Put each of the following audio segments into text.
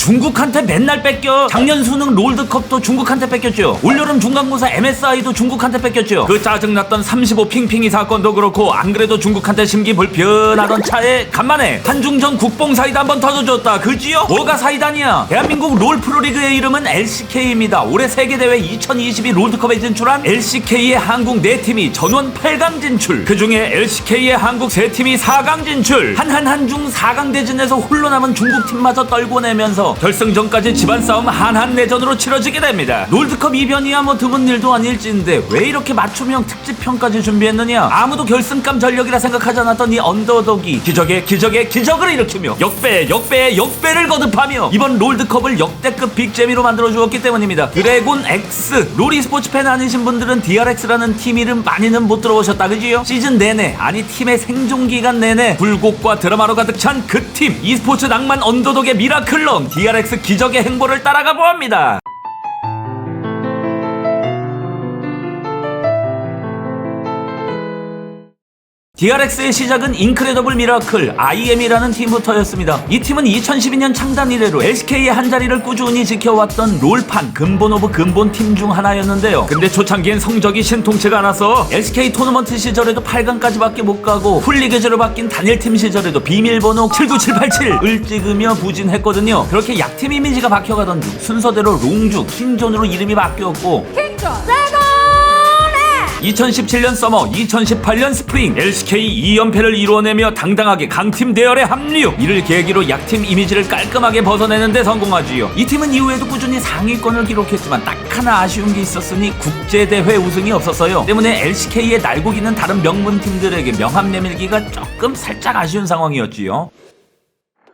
중국한테 맨날 뺏겨. 작년 수능 롤드컵도 중국한테 뺏겼죠. 올여름 중간고사 MSI도 중국한테 뺏겼죠. 그 짜증났던 35 핑핑이 사건도 그렇고 안 그래도 중국한테 심기 불편하던 차에 간만에 한중전 국뽕 사이다 한번 터져줬다. 그지요? 뭐가 사이다냐? 대한민국 롤 프로리그의 이름은 LCK입니다. 올해 세계대회 2022 롤드컵에 진출한 LCK의 한국 4팀이 전원 8강 진출. 그 중에 LCK의 한국 3팀이 4강 진출. 한한 한중 4강 대진에서 홀로 남은 중국 팀마저 떨고 내면서 결승전까지 집안 싸움 한한 내전으로 치러지게 됩니다. 롤드컵 이변이야 뭐 드문 일도 아닐진데 왜 이렇게 맞춤형 특집편까지 준비했느냐? 아무도 결승감 전력이라 생각하지 않았던 이 언더독이 기적의 기적의 기적을 일으키며 역배 역배 역배를 거듭하며 이번 롤드컵을 역대급 빅재미로 만들어 주었기 때문입니다. 드래곤 X 롤이 스포츠 팬 아니신 분들은 DRX라는 팀 이름 많이는 못 들어보셨다 그지요? 시즌 내내 아니 팀의 생존 기간 내내 불꽃과 드라마로 가득 찬 그 팀 e스포츠 낭만 언더독의 미라클론 DRX 기적의 행보를 따라가 보합니다. DRX의 시작은 인크레더블 미라클 IM이라는 팀부터였습니다. 이 팀은 2012년 창단 이래로 LCK의 한 자리를 꾸준히 지켜왔던 롤판 근본 오브 근본 팀 중 하나였는데요. 근데 초창기엔 성적이 신통치가 않아서 LCK 토너먼트 시절에도 8강까지밖에 못 가고 훌리게제로 바뀐 단일팀 시절에도 비밀번호 79787을 찍으며 부진했거든요. 그렇게 약팀 이미지가 박혀가던 중 순서대로 롱주, 킹존으로 이름이 바뀌었고 킹존 2017년 서머, 2018년 스프링 LCK 2연패를 이루어내며 당당하게 강팀 대열에 합류. 이를 계기로 약팀 이미지를 깔끔하게 벗어내는데 성공하지요. 이 팀은 이후에도 꾸준히 상위권을 기록했지만 딱 하나 아쉬운 게 있었으니 국제대회 우승이 없었어요. 때문에 LCK의 날고기는 다른 명문 팀들에게 명함 내밀기가 조금 살짝 아쉬운 상황이었지요.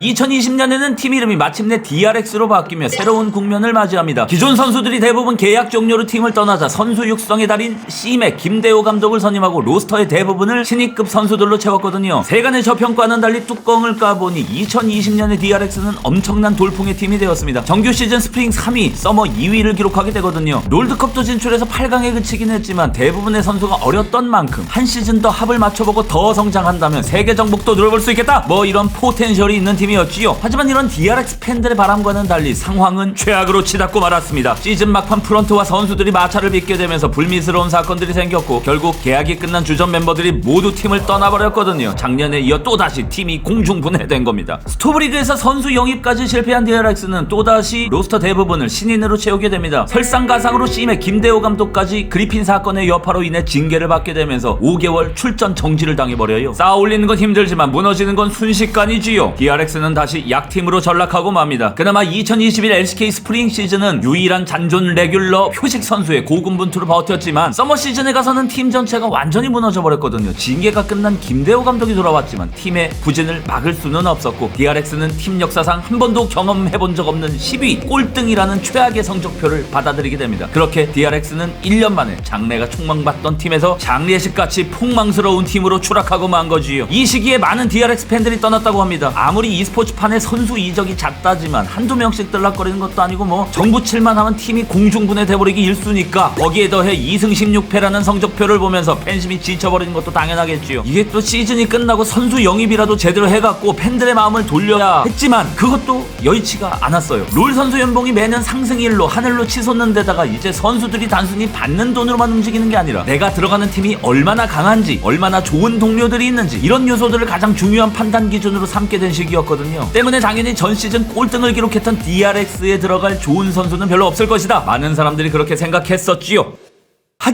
2020년에는 팀 이름이 마침내 DRX로 바뀌며 새로운 국면을 맞이합니다. 기존 선수들이 대부분 계약 종료로 팀을 떠나자 선수 육성의 달인 C맥 김대호 감독을 선임하고 로스터의 대부분을 신입급 선수들로 채웠거든요. 세간의 저평가와는 달리 뚜껑을 까보니 2020년의 DRX는 엄청난 돌풍의 팀이 되었습니다. 정규 시즌 스프링 3위, 서머 2위를 기록하게 되거든요. 롤드컵도 진출해서 8강에 그치긴 했지만 대부분의 선수가 어렸던 만큼 한 시즌 더 합을 맞춰보고 더 성장한다면 세계 정복도 누려볼 수 있겠다. 뭐 이런 포텐셜이 있는 팀 이었지요. 하지만 이런 DRX 팬들의 바람과는 달리 상황은 최악으로 치닫고 말았습니다. 시즌 막판 프런트와 선수들이 마찰을 빚게 되면서 불미스러운 사건들이 생겼고 결국 계약이 끝난 주전 멤버들이 모두 팀을 떠나버렸거든요. 작년에 이어 또다시 팀이 공중분해된 겁니다. 스토브리그에서 선수 영입까지 실패한 DRX는 또다시 로스터 대부분을 신인으로 채우게 됩니다. 설상가상으로 C의 김대호 감독까지 그리핀 사건의 여파로 인해 징계를 받게 되면서 5개월 출전 정지를 당해버려요. 쌓아 올리는 건 힘들지만 무너지는 건 순식간이지요. DRX 는 다시 약팀으로 전락하고 맙니다. 그나마 2021 LCK 스프링 시즌은 유일한 잔존 레귤러 표식 선수의 고군분투로 버텼지만 서머 시즌에 가서는 팀 전체가 완전히 무너져 버렸거든요. 징계가 끝난 김대호 감독이 돌아왔지만 팀의 부진을 막을 수는 없었고 DRX는 팀 역사상 한 번도 경험해본 적 없는 10위 꼴등이라는 최악의 성적표를 받아들이게 됩니다. 그렇게 DRX는 1년 만에 장래가 촉망받던 팀에서 장례식같이 폭망스러운 팀으로 추락하고 만 거지요. 이 시기에 많은 DRX 팬들이 떠났다고 합니다. 아무리 e스포츠판에 선수 이적이 잦다지만 한두 명씩 들락거리는 것도 아니고 뭐 정부 칠만 하면 팀이 공중분해 돼버리기 일쑤니까 거기에 더해 2승 16패라는 성적표를 보면서 팬심이 지쳐버리는 것도 당연하겠지요. 이게 또 시즌이 끝나고 선수 영입이라도 제대로 해갖고 팬들의 마음을 돌려야 했지만 그것도 여의치가 않았어요. 롤 선수 연봉이 매년 상승일로 하늘로 치솟는 데다가 이제 선수들이 단순히 받는 돈으로만 움직이는 게 아니라 내가 들어가는 팀이 얼마나 강한지 얼마나 좋은 동료들이 있는지 이런 요소들을 가장 중요한 판단 기준으로 삼게 된 시기였거든요. 때문에 당연히 전 시즌 꼴등을 기록했던 DRX에 들어갈 좋은 선수는 별로 없을 것이다. 많은 사람들이 그렇게 생각했었지요.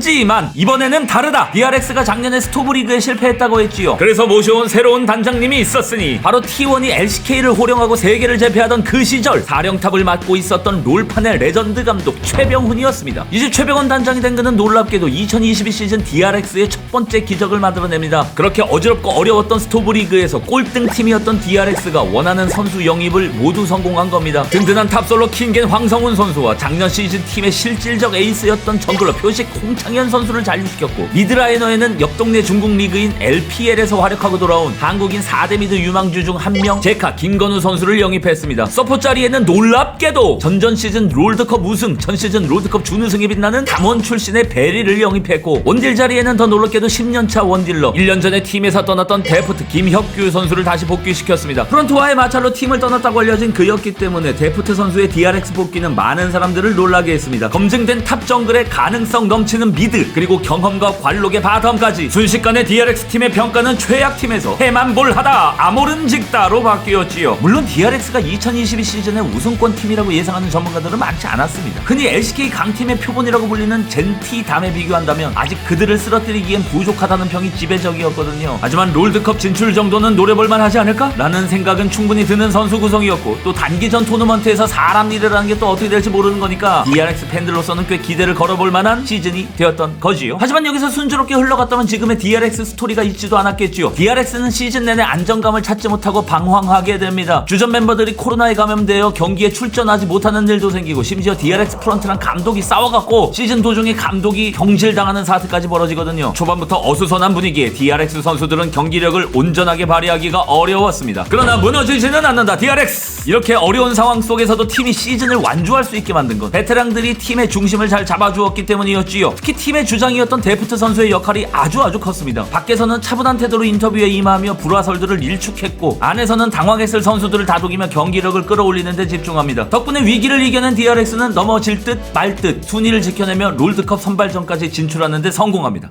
하지만 이번에는 다르다. DRX가 작년에 스토브리그에 실패했다고 했지요. 그래서 모셔온 새로운 단장님이 있었으니 바로 T1이 LCK를 호령하고 세계를 제패하던 그 시절 사령탑을 맡고 있었던 롤판의 레전드 감독 최병훈이었습니다. 이제 최병훈 단장이 된 그는 놀랍게도 2022 시즌 DRX의 첫 번째 기적을 만들어냅니다. 그렇게 어지럽고 어려웠던 스토브리그에서 꼴등 팀이었던 DRX가 원하는 선수 영입을 모두 성공한 겁니다. 든든한 탑솔로 킹겐 황성훈 선수와 작년 시즌 팀의 실질적 에이스였던 정글러 표식 홍 이창현 선수를 잔류시켰고 미드라이너에는 옆 동네 중국 리그인 LPL에서 활약하고 돌아온 한국인 4대 미드 유망주 중 한 명 제카 김건우 선수를 영입했습니다. 서포 자리에는 놀랍게도 전전 시즌 롤드컵 우승, 전 시즌 롤드컵 준우승에 빛나는 담원 출신의 베리를 영입했고 원딜 자리에는 더 놀랍게도 10년차 원딜러 1년 전에 팀에서 떠났던 데프트 김혁규 선수를 다시 복귀시켰습니다. 프런트와의 마찰로 팀을 떠났다고 알려진 그였기 때문에 데프트 선수의 DRX 복귀는 많은 사람들을 놀라게 했습니다. 검증된 탑 정글의 가능성 넘치는 미드 그리고 경험과 관록의 바텀까지 순식간에 DRX 팀의 평가는 최악 팀에서 해만 볼하다 아모른 직다로 바뀌었지요. 물론 DRX가 2022 시즌에 우승권 팀이라고 예상하는 전문가들은 많지 않았습니다. 흔히 LCK 강팀의 표본이라고 불리는 젠티 담에 비교한다면 아직 그들을 쓰러뜨리기엔 부족하다는 평이 지배적이었거든요. 하지만 롤드컵 진출 정도는 노려볼만 하지 않을까? 라는 생각은 충분히 드는 선수 구성이었고 또 단기전 토너먼트에서 사람 일을 하는 게 또 어떻게 될지 모르는 거니까 DRX 팬들로서는 꽤 기대를 걸어볼 만한 시즌이 되었던 거지요. 하지만 여기서 순조롭게 흘러갔다면 지금의 DRX 스토리가 있지도 않았겠지요. DRX는 시즌 내내 안정감을 찾지 못하고 방황하게 됩니다. 주전 멤버들이 코로나에 감염되어 경기에 출전하지 못하는 일도 생기고 심지어 DRX 프런트랑 감독이 싸워갖고 시즌 도중에 감독이 경질당하는 사태까지 벌어지거든요. 초반부터 어수선한 분위기에 DRX 선수들은 경기력을 온전하게 발휘하기가 어려웠습니다. 그러나 무너지지는 않는다 DRX 이렇게 어려운 상황 속에서도 팀이 시즌을 완주할 수 있게 만든 건 베테랑들이 팀의 중심을 잘 잡아주었기 때문이었지요. 특히 팀의 주장이었던 데프트 선수의 역할이 아주 아주 컸습니다. 밖에서는 차분한 태도로 인터뷰에 임하며 불화설들을 일축했고 안에서는 당황했을 선수들을 다독이며 경기력을 끌어올리는 데 집중합니다. 덕분에 위기를 이겨낸 DRX는 넘어질 듯 말 듯 순위를 지켜내며 롤드컵 선발전까지 진출하는 데 성공합니다.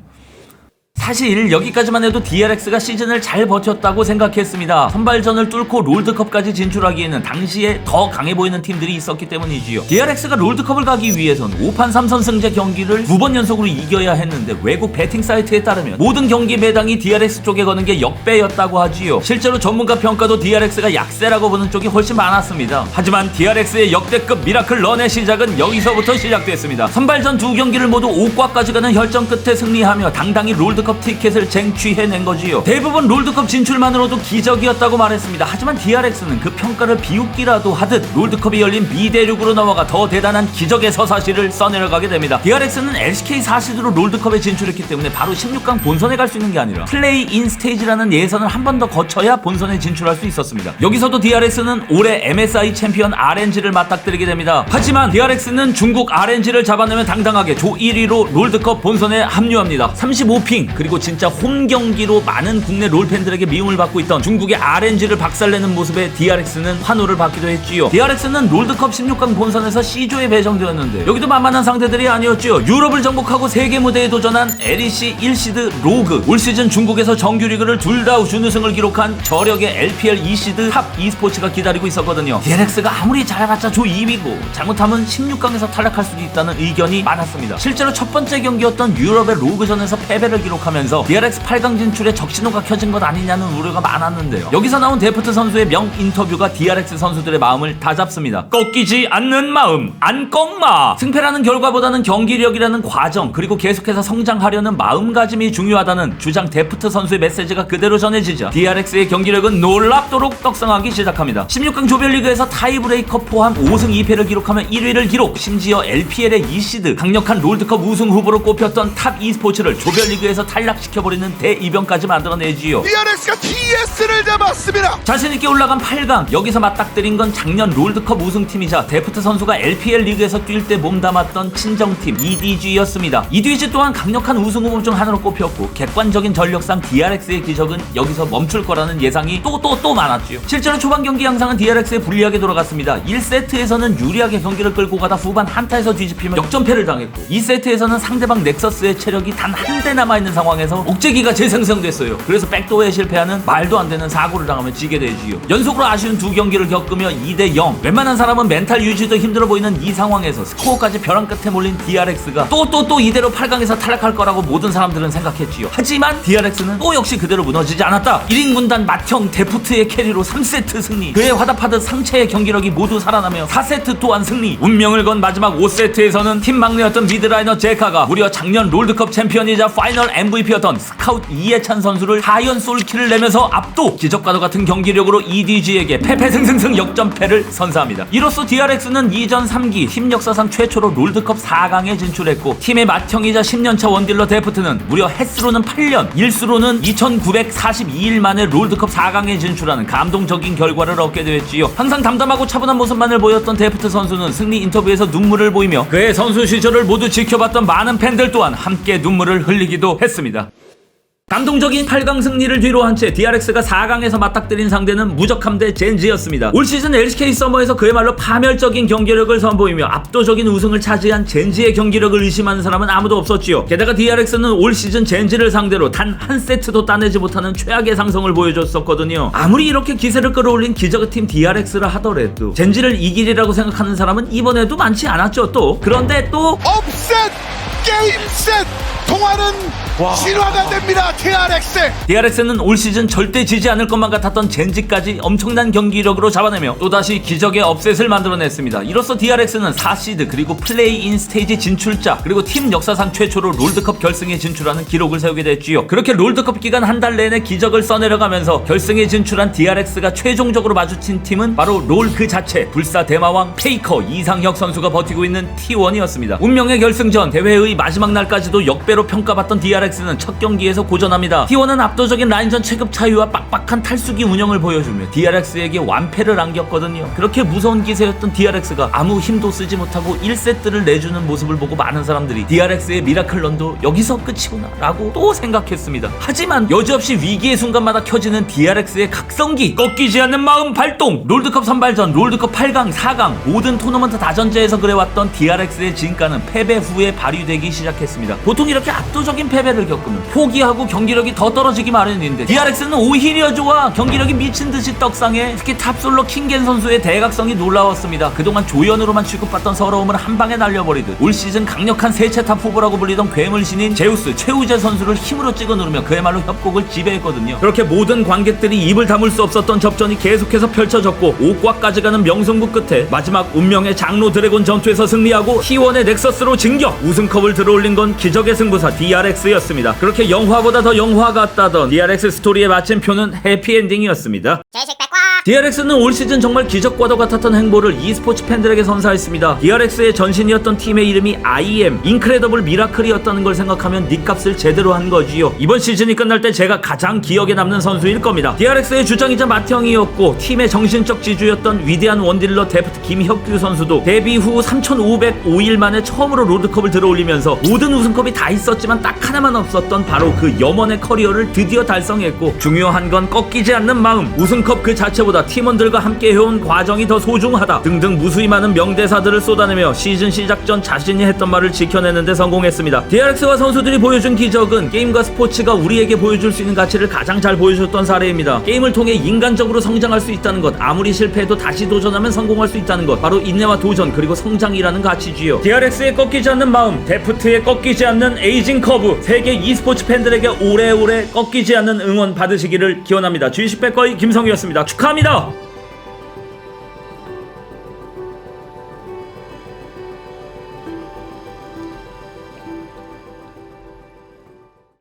사실 여기까지만 해도 DRX가 시즌을 잘 버텼다고 생각했습니다. 선발전을 뚫고 롤드컵까지 진출하기에는 당시에 더 강해 보이는 팀들이 있었기 때문이지요. DRX가 롤드컵을 가기 위해선 5판 3선승제 경기를 두 번 연속으로 이겨야 했는데 외국 배팅 사이트에 따르면 모든 경기 매당이 DRX 쪽에 거는 게 역배였다고 하지요. 실제로 전문가 평가도 DRX가 약세라고 보는 쪽이 훨씬 많았습니다. 하지만 DRX의 역대급 미라클 런의 시작은 여기서부터 시작됐습니다. 선발전 두 경기를 모두 5과까지 가는 혈전 끝에 승리하며 당당히 롤드컵 티켓을 쟁취해낸 거지요. 대부분 롤드컵 진출만으로도 기적이었다고 말했습니다. 하지만 DRX는 그 평가를 비웃기라도 하듯 롤드컵이 열린 미대륙으로 넘어가 더 대단한 기적의 서사시를 써내려가게 됩니다. DRX는 LCK 사시드로 롤드컵에 진출했기 때문에 바로 16강 본선에 갈 수 있는 게 아니라 플레이 인 스테이지라는 예선을 한 번 더 거쳐야 본선에 진출할 수 있었습니다. 여기서도 DRX는 올해 MSI 챔피언 RNG를 맞닥뜨리게 됩니다. 하지만 DRX는 중국 RNG를 잡아내면 당당하게 조 1위로 롤드컵 본선에 합류합니다. 35핑 그리고 진짜 홈 경기로 많은 국내 롤 팬들에게 미움을 받고 있던 중국의 RNG를 박살내는 모습에 DRX는 환호를 받기도 했지요. DRX는 롤드컵 16강 본선에서 C조에 배정되었는데 여기도 만만한 상대들이 아니었지요. 유럽을 정복하고 세계 무대에 도전한 LEC 1시드 로그 올 시즌 중국에서 정규 리그를 둘 다 준우승을 기록한 저력의 LPL 2시드 탑 e스포츠가 기다리고 있었거든요. DRX가 아무리 잘해봤자 조 2위고 잘못하면 16강에서 탈락할 수도 있다는 의견이 많았습니다. 실제로 첫 번째 경기였던 유럽의 로그전에서 패배를 기록 하면서 DRX 8강 진출에 적신호가 켜진 것 아니냐는 우려가 많았는데요. 여기서 나온 데프트 선수의 명 인터뷰가 DRX 선수들의 마음을 다 잡습니다. 꺾이지 않는 마음, 안 꺾마. 승패라는 결과보다는 경기력이라는 과정 그리고 계속해서 성장하려는 마음가짐이 중요하다는 주장 데프트 선수의 메시지가 그대로 전해지자 DRX의 경기력은 놀랍도록 떡상하기 시작합니다. 16강 조별리그에서 타이브레이커 포함 5승 2패를 기록하며 1위를 기록. 심지어 LPL의 2시드 강력한 롤드컵 우승 후보로 꼽혔던 탑 e스포츠를 조별리그에서 탈락시켜버리는 대이변까지 만들어내지요. DRX가 TS를 잡았습니다. 자신있게 올라간 8강 여기서 맞닥뜨린 건 작년 롤드컵 우승팀이자 데프트 선수가 LPL 리그에서 뛸 때 몸담았던 친정팀 EDG였습니다. EDG 또한 강력한 우승 후보 중 하나로 꼽혔고 객관적인 전력상 DRX의 기적은 여기서 멈출 거라는 예상이 또 또 또 많았지요. 실제로 초반 경기 양상은 DRX에 불리하게 돌아갔습니다. 1세트에서는 유리하게 경기를 끌고 가다 후반 한타에서 뒤집히며 역전패를 당했고 2세트에서는 상대방 넥서스의 체력이 단 한 대 남아있는 상황 에서 옥제기가 재생성됐어요. 그래서 백도어에 실패하는 말도 안 되는 사고를 당하며 지게 되지요. 연속으로 아쉬운 두 경기를 겪으며 2대 0. 웬만한 사람은 멘탈 유지도 힘들어 보이는 이 상황에서 스코어까지 벼랑 끝에 몰린 DRX가 또 또 또 이대로 8강에서 탈락할 거라고 모든 사람들은 생각했지요. 하지만 DRX는 또 역시 그대로 무너지지 않았다. 1인 군단 맏형 데프트의 캐리로 3세트 승리. 그에 화답하듯 상체의 경기력이 모두 살아나며 4세트 또한 승리. 운명을 건 마지막 5세트에서는 팀 막내였던 미드라이너 제카가 무려 작년 롤드컵 챔피언이자 파이널 MVP 였던 스카웃 이해찬 선수를 4연 솔킬을 내면서 압도 기적과도 같은 경기력으로 EDG에게 패패승승승 역전패를 선사합니다. 이로써 DRX는 이전 3기 팀 역사상 최초로 롤드컵 4강에 진출했고 팀의 맏형이자 10년차 원딜러 데프트는 무려 횟수로는 8년, 일수로는 2942일 만에 롤드컵 4강에 진출하는 감동적인 결과를 얻게 되었지요. 항상 담담하고 차분한 모습만을 보였던 데프트 선수는 승리 인터뷰에서 눈물을 보이며 그의 선수 시절을 모두 지켜봤던 많은 팬들 또한 함께 눈물을 흘리기도 했습니다. 감동적인 8강 승리를 뒤로 한 채 DRX가 4강에서 맞닥뜨린 상대는 무적함 대 젠지였습니다. 올 시즌 LCK 서머에서 그야말로 파멸적인 경기력을 선보이며 압도적인 우승을 차지한 젠지의 경기력을 의심하는 사람은 아무도 없었지요. 게다가 DRX는 올 시즌 젠지를 상대로 단 한 세트도 따내지 못하는 최악의 상성을 보여줬었거든요. 아무리 이렇게 기세를 끌어올린 기적의 팀 DRX라 하더라도 젠지를 이길이라고 생각하는 사람은 이번에도 많지 않았죠 또. 그런데 또 업셋 게임 셋 동화는 진화가 됩니다 TRX DRX는 올 시즌 절대 지지 않을 것만 같았던 젠지까지 엄청난 경기력으로 잡아내며 또다시 기적의 업셋을 만들어냈습니다. 이로써 DRX는 4시드 그리고 플레이인 스테이지 진출자 그리고 팀 역사상 최초로 롤드컵 결승에 진출하는 기록을 세우게 됐지요. 그렇게 롤드컵 기간 한 달 내내 기적을 써내려가면서 결승에 진출한 DRX가 최종적으로 마주친 팀은 바로 롤 그 자체 불사 대마왕 페이커 이상혁 선수가 버티고 있는 T1이었습니다. 운명의 결승전 대회의 마지막 날까지도 역배로 평가받던 DRX는 첫 경기에서 고전합니다. T1은 압도적인 라인전 체급 차이와 빡빡한 탈수기 운영을 보여주며 DRX에게 완패를 안겼거든요. 그렇게 무서운 기세였던 DRX가 아무 힘도 쓰지 못하고 1세트를 내주는 모습을 보고 많은 사람들이 DRX의 미라클 런도 여기서 끝이구나 라고 또 생각했습니다. 하지만 여지없이 위기의 순간마다 켜지는 DRX의 각성기 꺾이지 않는 마음 발동 롤드컵 선발전 롤드컵 8강 4강 모든 토너먼트 다전제에서 그래왔던 DRX의 진가는 패배 후에 발휘되기 시작했습니다. 보통 이렇게 압도적인 패배를 겪으면 포기하고 경기력이 더 떨어지기 마련인데 DRX는 오히려 좋아 경기력이 미친 듯이 떡상해 특히 탑솔로 킹겐 선수의 대각성이 놀라웠습니다. 그동안 조연으로만 취급받던 서러움을 한 방에 날려버리듯 올 시즌 강력한 세체 탑 후보라고 불리던 괴물신인 제우스 최우재 선수를 힘으로 찍어 누르며 그야말로 협곡을 지배했거든요. 그렇게 모든 관객들이 입을 다물 수 없었던 접전이 계속해서 펼쳐졌고 5과까지 가는 명승부 끝에 마지막 운명의 장로 드래곤 전투에서 승리하고 T1의 넥서스로 진격 우승컵을 들어올린 건 기적의 승 부사 DRX였습니다. 그렇게 영화보다 더 영화 같다던 DRX 스토리의 마침표는 해피엔딩이었습니다. DRX는 올 시즌 정말 기적과도 같았던 행보를 e스포츠 팬들에게 선사했습니다. DRX의 전신이었던 팀의 이름이 IM, 인크레더블 미라클이었다는 걸 생각하면 닉값을 제대로 한 거지요. 이번 시즌이 끝날 때 제가 가장 기억에 남는 선수일 겁니다. DRX의 주장이자 맏형이었고 팀의 정신적 지주였던 위대한 원딜러 데프트 김혁규 선수도 데뷔 후 3,505일 만에 처음으로 롤드컵을 들어올리면서 모든 우승컵이 다 있었지만 딱 하나만 없었던 바로 그 염원의 커리어를 드디어 달성했고 중요한 건 꺾이지 않는 마음 우승컵 그 자체보다 팀원들과 함께 해온 과정이 더 소중하다 등등 무수히 많은 명대사들을 쏟아내며 시즌 시작 전 자신이 했던 말을 지켜내는데 성공했습니다. DRX와 선수들이 보여준 기적은 게임과 스포츠가 우리에게 보여줄 수 있는 가치를 가장 잘 보여줬던 사례입니다. 게임을 통해 인간적으로 성장할 수 있다는 것 아무리 실패해도 다시 도전하면 성공할 수 있다는 것 바로 인내와 도전 그리고 성장이라는 가치지요. DRX의 꺾이지 않는 마음 데프트의 꺾이지 않는 에이징 커브 세계 e스포츠 팬들에게 오래오래 꺾이지 않는 응원 받으시기를 기원합니다. 주식백거의 김성희였습니다. 축하합니다. 别动